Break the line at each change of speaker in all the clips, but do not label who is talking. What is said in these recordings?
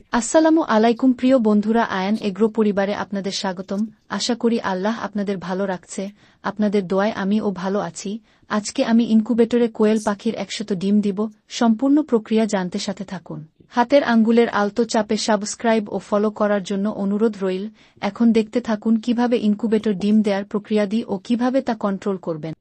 আসসালামু আলাইকুম প্রিয় বন্ধুরা, আয়ান এগ্রো পরিবারে আপনাদের স্বাগতম। আশা করি আল্লাহ আপনাদের ভালো রাখছে। আপনাদের দোয়ায় আমি ও ভালো আছি। আজকে আমি ইনকুবেটরে কোয়েল পাখির একশত ডিম দিব। সম্পূর্ণ প্রক্রিয়া জানতে সাথে থাকুন। হাতের আঙ্গুলের আলতো চাপে সাবস্ক্রাইব ও ফলো করার জন্য অনুরোধ রইল, এখন দেখতে থাকুন কীভাবে ইনকুবেটর ডিম দেওয়ার প্রক্রিয়াদি ও কীভাবে তা কন্ট্রোল করবেন।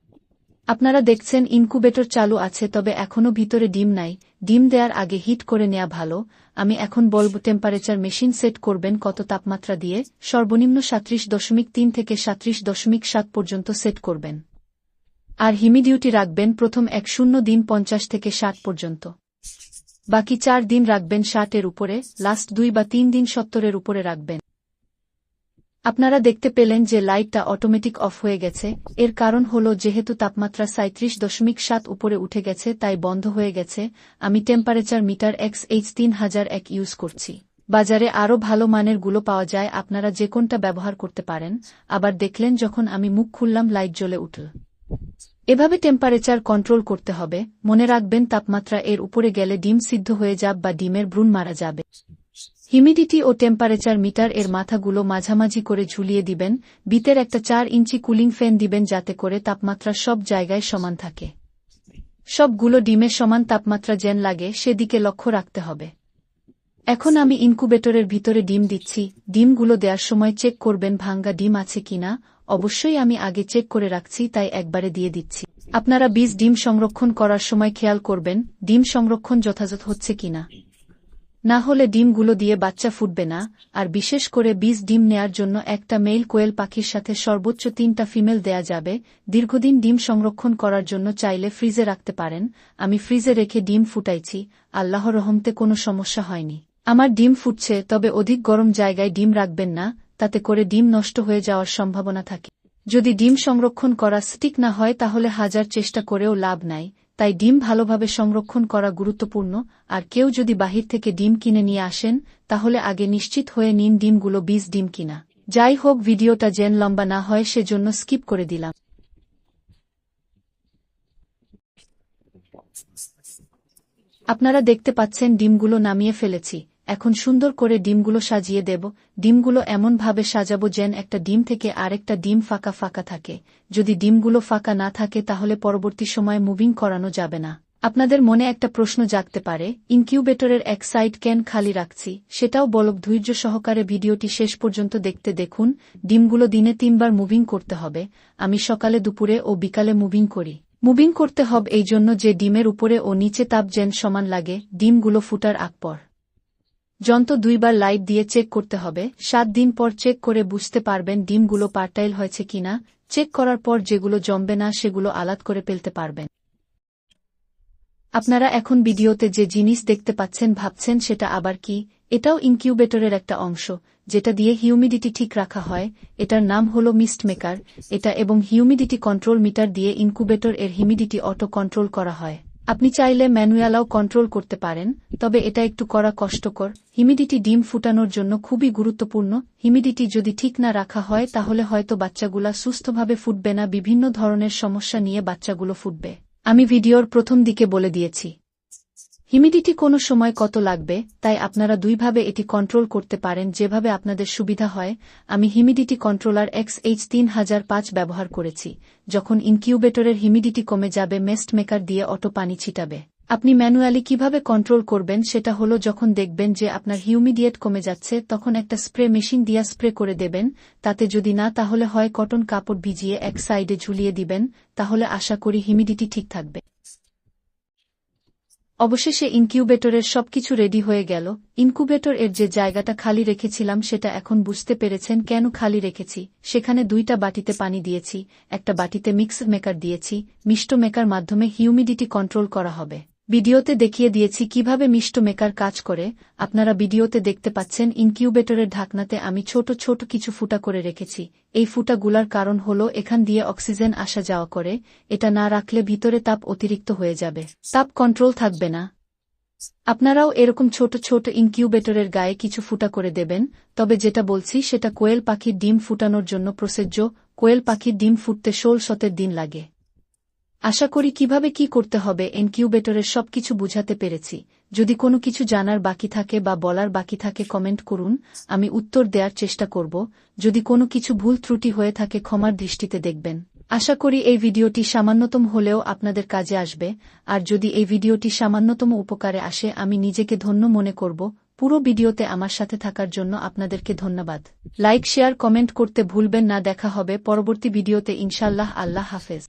আপনারা দেখছেন ইনকুবেটর চালু আছে, তবে এখনও ভিতরে ডিম নাই। ডিম দেওয়ার আগে হিট করে নেওয়া ভালো, আমি এখন বলব টেম্পারেচার মেশিন সেট করবেন কত তাপমাত্রা দিয়ে, সর্বনিম্ন সাত্রিশ দশমিক তিন থেকে সাত্রিশ দশমিক সাত পর্যন্ত সেট করবেন। আর হিমিডিউটি রাখবেন প্রথম এক শূন্য দিন পঞ্চাশ থেকে ষাট পর্যন্ত। বাকি চার দিন রাখবেন ষাটের উপরে লাস্ট দুই বা তিন দিন সত্তরের উপরে রাখবেন। আপনারা দেখতে পেলেন যে লাইটটা অটোমেটিক অফ হয়ে গেছে, এর কারণ হল যেহেতু তাপমাত্রা সাঁত্রিশ দশমিক সাত উপরে উঠে গেছে, তাই বন্ধ হয়ে গেছে, আমি টেম্পারেচার মিটার এক্স এইচ তিন হাজার এক ইউজ করছি। বাজারে আরও ভালো মানেরগুলো পাওয়া যায়, আপনারা যে কোনটা ব্যবহার করতে পারেন, আবার দেখলেন যখন আমি মুখ খুললাম লাইট জ্বলে উঠল। এভাবে টেম্পারেচার কন্ট্রোল করতে হবে, মনে রাখবেন তাপমাত্রা এর উপরে গেলে ডিম সিদ্ধ হয়ে যাব বা ডিমের ভ্রূণ মারা যাবে। হিউমিডিটি ও টেম্পারেচার মিটার এর মাথাগুলো মাঝামাঝি করে ঝুলিয়ে দিবেন, বিতের একটা চার ইঞ্চি কুলিং ফ্যান দিবেন যাতে করে তাপমাত্রা সব জায়গায় সমান থাকে। সবগুলো ডিমের সমান তাপমাত্রা যেন লাগে, সেদিকে লক্ষ্য রাখতে হবে। এখন আমি ইনকুবেটরের ভিতরে ডিম দিচ্ছি। ডিমগুলো দেওয়ার সময় চেক করবেন ভাঙ্গা ডিম আছে কিনা। অবশ্যই আমি আগে চেক করে রাখছি, তাই একবারে দিয়ে দিচ্ছি। আপনারা বীজ ডিম সংরক্ষণ করার সময় খেয়াল করবেন, ডিম সংরক্ষণ যথাযথ হচ্ছে কিনা। না হলে ডিমগুলো দিয়ে বাচ্চা ফুটবে না, আর বিশেষ করে বীজ ডিম নেয়ার জন্য একটা মেল কোয়েল পাখির সাথে সর্বোচ্চ তিনটা ফিমেল দেয়া যাবে, দীর্ঘদিন ডিম সংরক্ষণ করার জন্য চাইলে ফ্রিজে রাখতে পারেন, আমি ফ্রিজে রেখে ডিম ফুটাইছি, আল্লাহ রহমতে কোনো সমস্যা হয়নি। আমার ডিম ফুটছে, তবে অধিক গরম জায়গায় ডিম রাখবেন না, তাতে করে ডিম নষ্ট হয়ে যাওয়ার সম্ভাবনা থাকে। যদি ডিম সংরক্ষণ করা স্টিক না হয়, তাহলে হাজার চেষ্টা করেও লাভ নাই তাই ডিম ভালোভাবে সংরক্ষণ করা গুরুত্বপূর্ণ, আর কেউ যদি বাহির থেকে ডিম কিনে নিয়ে আসেন, তাহলে আগে নিশ্চিত হয়ে নিন ডিমগুলো বীজ ডিম কিনা। যাই হোক, ভিডিওটা যেন লম্বা না হয়, সেজন্য স্কিপ করে দিলাম। আপনারা দেখতে পাচ্ছেন ডিমগুলো নামিয়ে ফেলেছি। এখন সুন্দর করে ডিমগুলো সাজিয়ে দেব। ডিমগুলো এমনভাবে সাজাবো যেন একটা ডিম থেকে আরেকটা ডিম ফাঁকা ফাঁকা থাকে। যদি ডিমগুলো ফাঁকা না থাকে তাহলে পরবর্তী সময় মুভিং করানো যাবে না। আপনাদের মনে একটা প্রশ্ন জাগতে পারে, ইনকিউবেটরের এক সাইড ক্যান খালি রাখছি, সেটাও বলক ধৈর্য সহকারে ভিডিওটি শেষ পর্যন্ত দেখতে দেখুন, ডিমগুলো দিনে তিনবার মুভিং করতে হবে, আমি সকালে দুপুরে ও বিকালে মুভিং করি। মুভিং করতে হবে এই জন্য যে ডিমের উপরে ও নিচে তাপ যেন সমান লাগে, ডিমগুলো ফুটার আগ পর। যন্ত্র দুইবার লাইট দিয়ে চেক করতে হবে, সাত দিন পর চেক করে বুঝতে পারবেন ডিমগুলো পার্টাইল হয়েছে কিনা, চেক করার পর যেগুলো জমবে না সেগুলো আলাদ করে ফেলতে পারবেন। আপনারা এখন ভিডিওতে যে জিনিস দেখতে পাচ্ছেন ভাবছেন সেটা আবার কি, এটাও ইনকিউবেটরের একটা অংশ, যেটা দিয়ে হিউমিডিটি ঠিক রাখা হয়, এটার নাম হল মিস্ট মেকার, এটা এবং হিউমিডিটি কন্ট্রোল মিটার দিয়ে ইনকুবেটর এর হিউমিডিটি অটো কন্ট্রোল করা হয়। আপনি চাইলে ম্যানুয়ালাও কন্ট্রোল করতে পারেন তবে এটা একটু করা কষ্টকর। হিমিডিটি ডিম ফুটানোর জন্য খুবই গুরুত্বপূর্ণ। হিমিডিটি যদি ঠিক না রাখা হয়, তাহলে হয়তো বাচ্চাগুলা সুস্থভাবে ফুটবে না, বিভিন্ন ধরনের সমস্যা নিয়ে বাচ্চাগুলো ফুটবে। আমি ভিডিওর প্রথম দিকে বলে দিয়েছি। হিমিডিটি কোনো সময় কত লাগবে, তাই আপনারা দুইভাবে এটি কন্ট্রোল করতে পারেন, যেভাবে আপনাদের সুবিধা হয়। আমি হিমিডিটি কন্ট্রোলার এক্স এইচ তিন হাজার পাঁচ ব্যবহার করেছি, যখন ইনকিউবেটরের হিমিডিটি কমে যাবে, মেস্ট মেকার দিয়ে অটো পানি ছিটাবে। আপনি ম্যানুয়ালি কীভাবে কন্ট্রোল করবেন সেটা হলো যখন দেখবেন যে আপনার হিউমিডিয়েট কমে যাচ্ছে, তখন একটা স্প্রে মেশিন দিয়া স্প্রে করে দেবেন, তাতে যদি না, তাহলে হয় কটন কাপড় ভিজিয়ে এক সাইডে ঝুলিয়ে দিবেন, তাহলে আশা করি হিউমিডিটি ঠিক থাকবে। অবশেষে ইনকিউবেটরের সবকিছু রেডি হয়ে গেল। ইনকুবেটর এর যে জায়গাটা খালি রেখেছিলাম, সেটা এখন বুঝতে পেরেছেন কেন খালি রেখেছি। সেখানে দুইটা বাটিতে পানি দিয়েছি, একটা বাটিতে মিক্স মেকার দিয়েছি, মিষ্ট মেকার মাধ্যমে হিউমিডিটি কন্ট্রোল করা হবে। ভিডিওতে দেখিয়ে দিয়েছি কীভাবে মিষ্ট মেকার কাজ করে। আপনারা ভিডিওতে দেখতে পাচ্ছেন ইনকিউবেটরের ঢাকনাতে আমি ছোট ছোট কিছু ফুটা করে রেখেছি। এই ফুটাগুলার কারণ হল এখান দিয়ে অক্সিজেন আসা যাওয়া করে। এটা না রাখলে ভিতরে তাপ অতিরিক্ত হয়ে যাবে। তাপ কন্ট্রোল থাকবে না। আপনারাও এরকম ছোট ছোট ইনকিউবেটরের গায়ে কিছু ফুটা করে দেবেন, তবে যেটা বলছি সেটা কোয়েল পাখির ডিম ফুটানোর জন্য প্রসেজ্য। কোয়েল পাখির ডিম ফুটতে ষোল শতের দিন লাগে। আশা করি কীভাবে কি করতে হবে ইনকিউবেটরের সবকিছু বুঝাতে পেরেছি। যদি কোনো কিছু জানার বাকি থাকে বা বলার বাকি থাকে, কমেন্ট করুন, আমি উত্তর দেওয়ার চেষ্টা করব। যদি কোনো কিছু ভুল ত্রুটি হয়ে থাকে, ক্ষমার দৃষ্টিতে দেখবেন। আশা করি এই ভিডিওটি সামান্যতম হলেও আপনাদের কাজে আসবে। আর যদি এই ভিডিওটি সামান্যতম উপকারে আসে, আমি নিজেকে ধন্য মনে করব। পুরো ভিডিওতে আমার সাথে থাকার জন্য আপনাদেরকে ধন্যবাদ। লাইক, শেয়ার, কমেন্ট করতে ভুলবেন না। দেখা হবে পরবর্তী ভিডিওতে। ইনশাল্লাহ আল্লাহ হাফেজ।